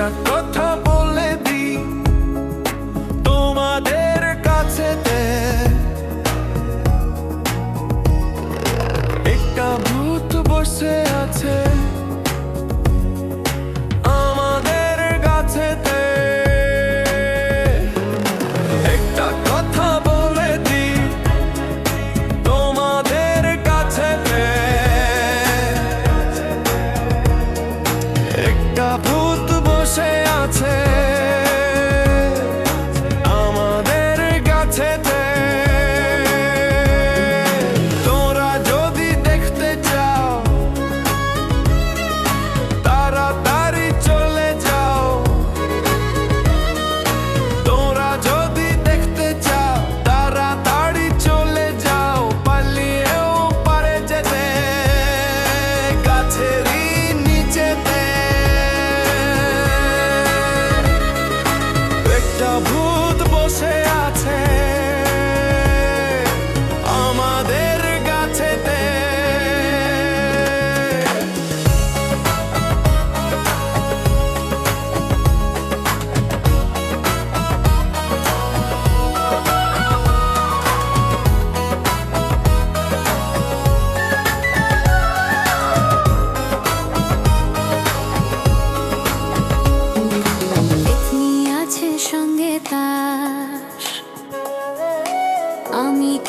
একটা কথা বলে দি তোমাদের কাছে একটা ভূত বসে আছে।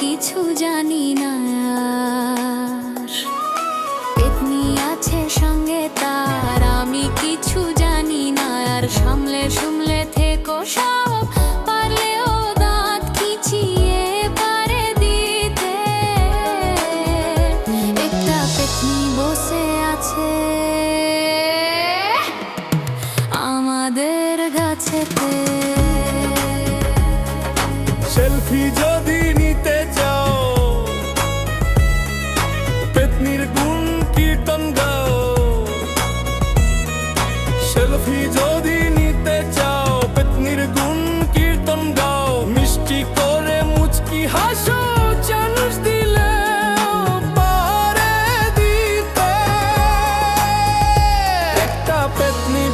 কিছু জানি না পেতনি আছে সঙ্গে তার, আমি কিছু জানি না আর। সামলে সামলে থেকো সব দাঁত পারে একটা বসে আছে, আমাদের গাছেতে। সেলফি যদি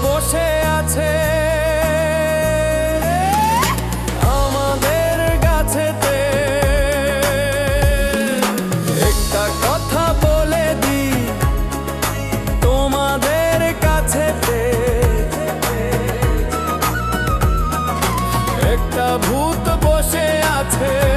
বসে আছে। আমাদের গাছেতে একটা কথা বলে দি তোমাদের কাছেতে। একটা ভূত বসে আছে।